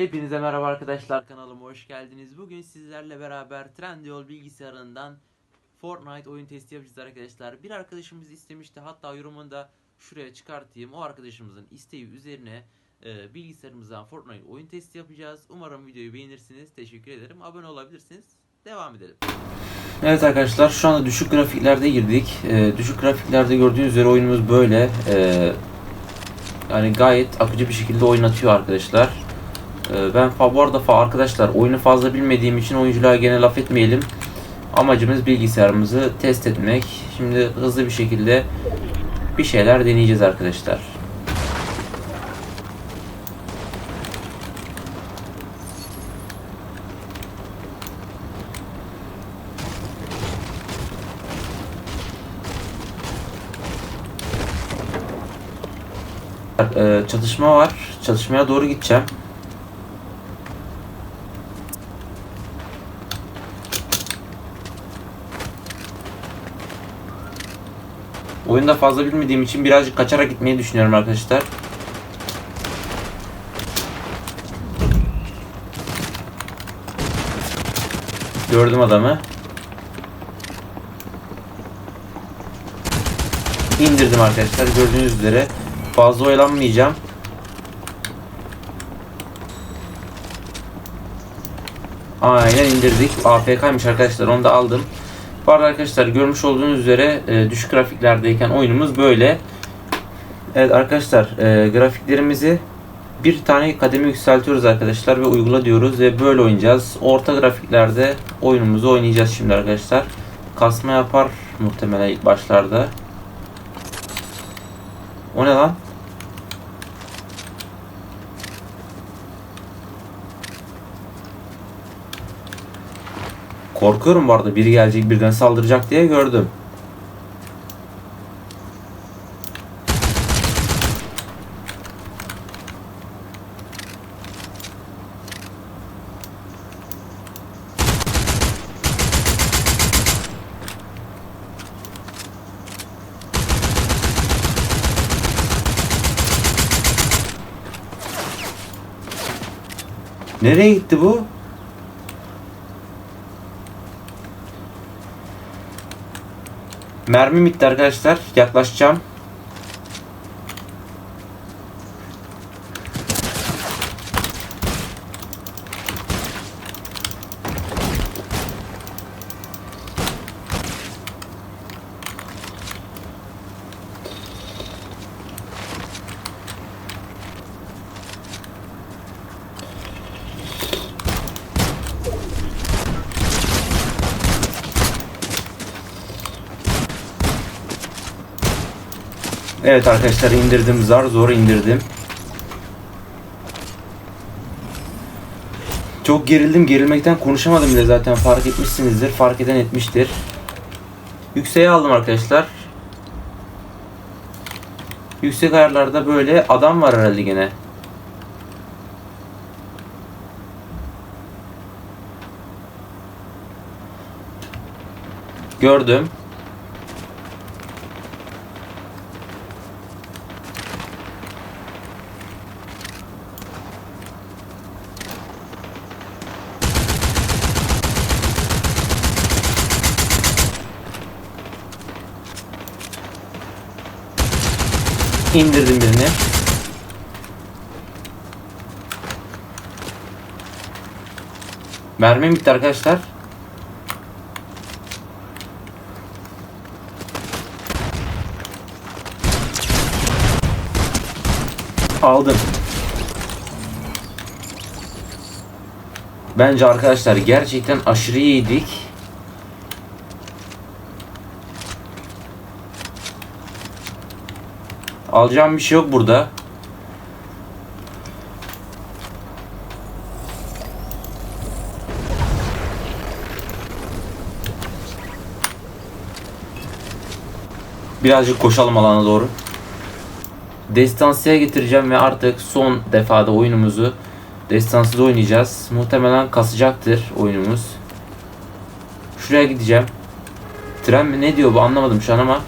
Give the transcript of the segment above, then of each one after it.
Hepinize merhaba arkadaşlar kanalıma hoş geldiniz. Bugün sizlerle beraber Trendyol bilgisayarından Fortnite oyun testi yapacağız arkadaşlar. Bir arkadaşımız istemişti hatta yorumunu da şuraya çıkartayım. O arkadaşımızın isteği üzerine e, bilgisayarımızdan Fortnite oyun testi yapacağız. Umarım videoyu beğenirsiniz. Teşekkür ederim. Abone olabilirsiniz. Devam edelim. Evet arkadaşlar şu anda düşük grafiklerde girdik. E, düşük grafiklerde gördüğünüz üzere oyunumuz böyle. E, yani gayet akıcı bir şekilde oynatıyor arkadaşlar. Ee, Ben bu arada arkadaşlar oyunu fazla bilmediğim için oyunculara gene laf etmeyelim. Amacımız bilgisayarımızı test etmek. Şimdi hızlı bir şekilde bir şeyler deneyeceğiz arkadaşlar. Ee, Çatışma var. Çatışmaya doğru gideceğim. Oyunda fazla bilmediğim için birazcık kaçarak gitmeyi düşünüyorum arkadaşlar. Gördüm adamı. İndirdim arkadaşlar gördüğünüz üzere. Fazla oyalanmayacağım. Aynen indirdik. AFK'ymış arkadaşlar onu da aldım. Bu arada arkadaşlar görmüş olduğunuz üzere e, düşük grafiklerdeyken oyunumuz böyle. Evet arkadaşlar e, grafiklerimizi bir tane kademe yükseltiyoruz arkadaşlar ve uygula diyoruz ve böyle oynayacağız. Orta grafiklerde oyunumuzu oynayacağız şimdi arkadaşlar. Kasma yapar muhtemelen ilk başlarda. O ne lan? Korkuyorum bu arada biri gelecek birden saldıracak diye gördüm. Nereye gitti bu? Mermi bitti arkadaşlar. Yaklaşacağım. Evet arkadaşlar indirdim zar zor indirdim. Çok gerildim gerilmekten konuşamadım bile zaten fark etmişsinizdir fark eden etmiştir. Yükseğe aldım arkadaşlar. Yüksek ayarlarda böyle adam var herhalde gene. Gördüm. İndirdim birini. Mermim bitti arkadaşlar. Aldım. Bence arkadaşlar gerçekten aşırı iyiydik. Alacağım bir şey yok burada. Birazcık koşalım alana doğru. Destansıya getireceğim ve artık son defada oyunumuzu destansıda oynayacağız. Muhtemelen kasacaktır oyunumuz. Şuraya gideceğim. Tren mi ne diyor bu anlamadım şu an ama.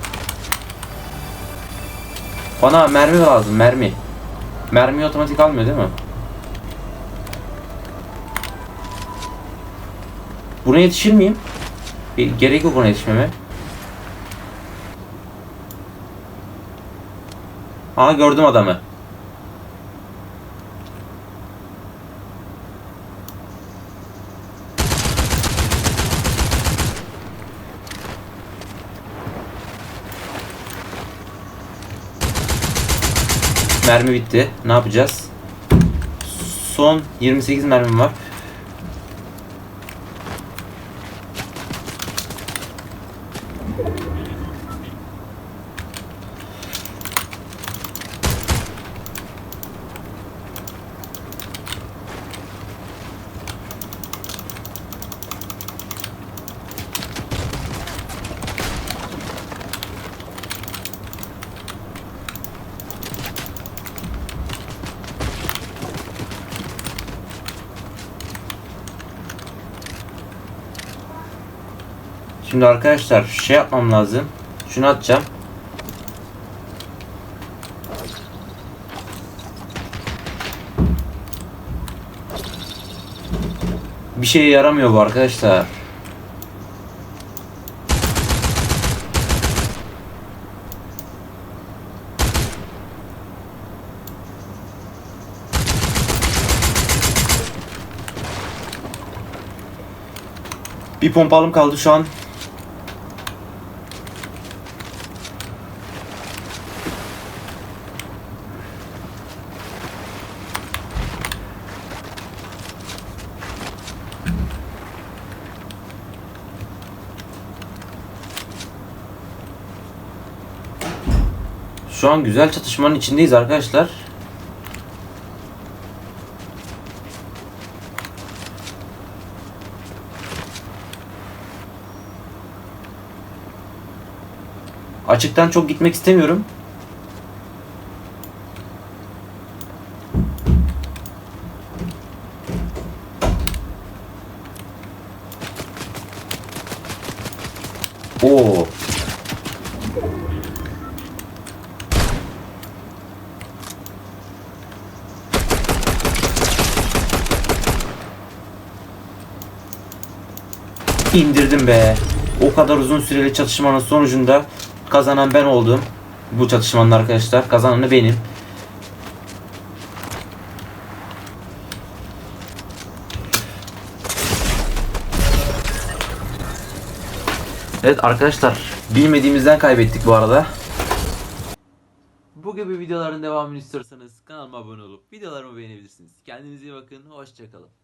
Bana mermi lazım mermi. Mermi otomatik almıyor değil mi? Buna yetişir miyim? E, gerek yok buna yetişmeme. Aha gördüm adamı. Mermi bitti. Ne yapacağız? Son 28 mermim var. Şimdi arkadaşlar şey yapmam lazım. Şunu atacağım. Bir şeye yaramıyor bu arkadaşlar. Bir pompalım kaldı şu an. Şu an güzel çatışmanın içindeyiz arkadaşlar. Açıktan çok gitmek istemiyorum. İndirdim be. O kadar uzun süreli çatışmanın sonucunda kazanan ben oldum. Bu çatışmanın arkadaşlar. Kazananı benim. Evet arkadaşlar bilmediğimizden kaybettik bu arada. Bu gibi videoların devamını istiyorsanız kanalıma abone olup videolarımı beğenebilirsiniz. Kendinize iyi bakın. Hoşçakalın.